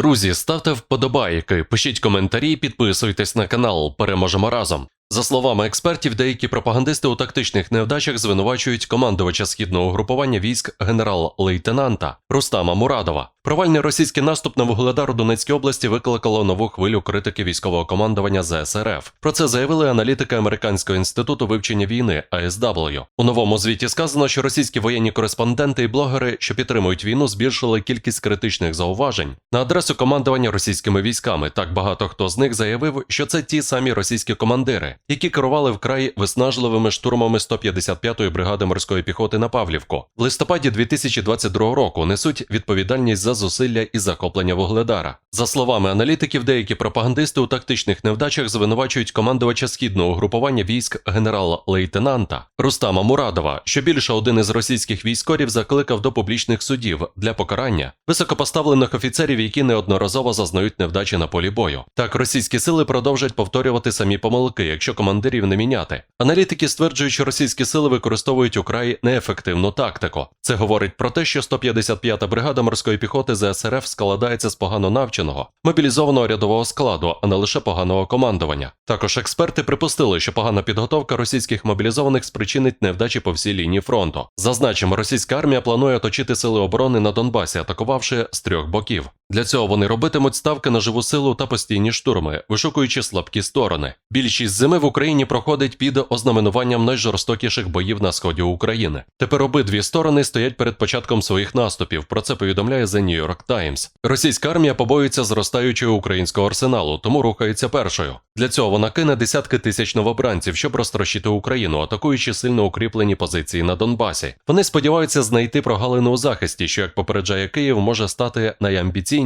Друзі, ставте вподобайки, пишіть коментарі, підписуйтесь на канал. Переможемо разом. За словами експертів, деякі пропагандисти у тактичних невдачах звинувачують командувача східного угрупування військ генерал-лейтенанта Рустама Мурадова. Провальний російський наступ на Вугледар у Донецькій області викликало нову хвилю критики військового командування ЗСРФ. Про це заявили аналітики Американського інституту вивчення війни ASW. У новому звіті сказано, що російські воєнні кореспонденти і блогери, що підтримують війну, збільшили кількість критичних зауважень на адресу командування російськими військами. Так багато хто з них заявив, що це ті самі російські командири, які керували вкрай виснажливими штурмами 155-ї бригади морської піхоти на Павлівку. В листопаді 2022 року несуть відповідальність за зусилля і захоплення Вугледара. За словами аналітиків, деякі пропагандисти у тактичних невдачах звинувачують командувача східного угрупування військ генерал-лейтенанта Рустама Мурадова, що більше один із російських військорів закликав до публічних судів для покарання високопоставлених офіцерів, які неодноразово зазнають невдачі на полі бою. Так російські сили продовжать повторювати самі помилки, якщо командирів не міняти. Аналітики стверджують, що російські сили використовують украй неефективну тактику. Це говорить про те, що 155-та бригада морської піхоти ЗСРФ складається з погано навченого, мобілізованого рядового складу, а не лише поганого командування. Також експерти припустили, що погана підготовка російських мобілізованих спричинить невдачі по всій лінії фронту. Зазначимо, російська армія планує оточити сили оборони на Донбасі, атакувавши з трьох боків. Для цього вони робитимуть ставки на живу силу та постійні штурми, вишукуючи слабкі сторони. Більшість зими в Україні проходить під ознаменуванням найжорстокіших боїв на сході України. Тепер обидві сторони стоять перед початком своїх наступів. Про це повідомляє The New York Times. Російська армія побоюється зростаючого українського арсеналу, тому рухається першою. Для цього вона кине десятки тисяч новобранців, щоб розтрощити Україну, атакуючи сильно укріплені позиції на Донбасі. Вони сподіваються знайти прогалину у захисті, що як попереджає Київ, може стати найамбіційнішою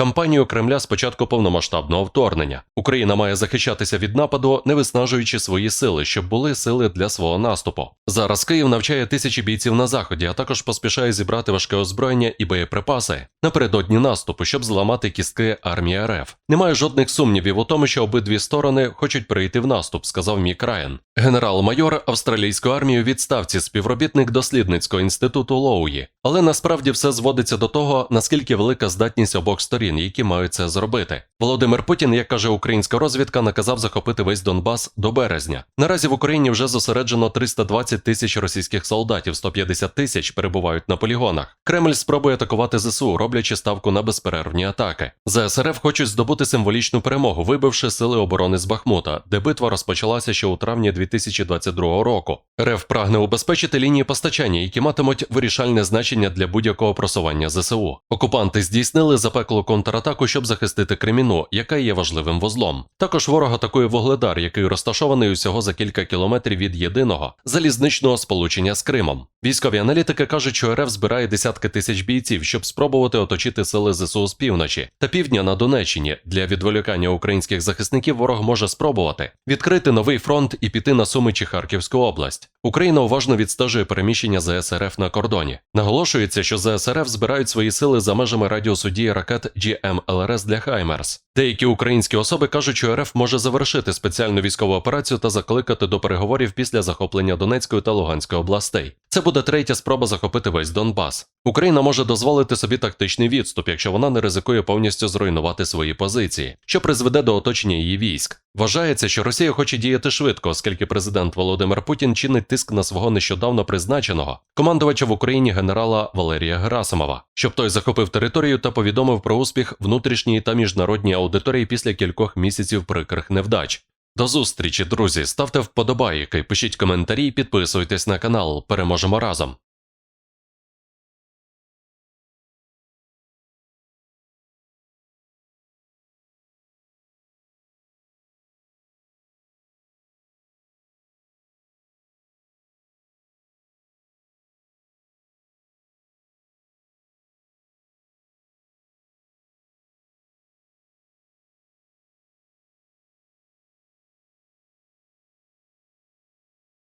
кампанією Кремля з початку повномасштабного вторгнення. Україна має захищатися від нападу, не виснажуючи свої сили, щоб були сили для свого наступу. Зараз Київ навчає тисячі бійців на заході, а також поспішає зібрати важке озброєння і боєприпаси напередодні наступу, щоб зламати кістки армії РФ. Немає жодних сумнівів у тому, що обидві сторони хочуть перейти в наступ, сказав Мік Райан. Генерал-майор австралійської армії у відставці, співробітник дослідницького інституту Лоуї. Але насправді все зводиться до того, наскільки велика здатність обох сторін, які мають це зробити. Володимир Путін, як каже українська розвідка, наказав захопити весь Донбас до березня. Наразі в Україні вже зосереджено 320 тисяч російських солдатів, 150 тисяч перебувають на полігонах. Кремль спробує атакувати ЗСУ, роблячи ставку на безперервні атаки. ЗСРФ хочуть здобути символічну перемогу, вибивши сили оборони з Бахмута, де битва розпочалася ще у травні 2022 року. РФ прагне убезпечити лінії постачання, які матимуть вирішальне значення для будь-якого просування ЗСУ. Окупанти здійснили запеклу контратаку, щоб захистити Креміну, яка є важливим вузлом. Також ворог атакує Вогледар, який розташований усього за кілька кілометрів від єдиного залізничного сполучення з Кримом. Військові аналітики кажуть, що РФ збирає десятки тисяч бійців, щоб спробувати оточити сили ЗСУ з півночі та півдня на Донеччині. Для відволікання українських захисників ворог може спробувати відкрити новий фронт і піти на Суми чи Харківську область. Україна уважно відстежує переміщення ЗСРФ на кордоні. Наголошується, що ЗСРФ збирають свої сили за межами радіусу ракет GMLRS для Хаймерс. Деякі українські особи кажуть, що РФ може завершити спеціальну військову операцію та закликати до переговорів після захоплення Донецької та Луганської областей. Це буде третя спроба захопити весь Донбас. Україна може дозволити собі тактичний відступ, якщо вона не ризикує повністю зруйнувати свої позиції, що призведе до оточення її військ. Вважається, що Росія хоче діяти швидко, оскільки президент Володимир Путін чинить тиск на свого нещодавно призначеного командувача в Україні генерала Валерія Герасимова, щоб той захопив територію та повідомив про успіх внутрішньої та міжнародній аудиторії після кількох місяців прикрих невдач. До зустрічі, друзі! Ставте вподобайки, пишіть коментарі, підписуйтесь на канал. Переможемо разом.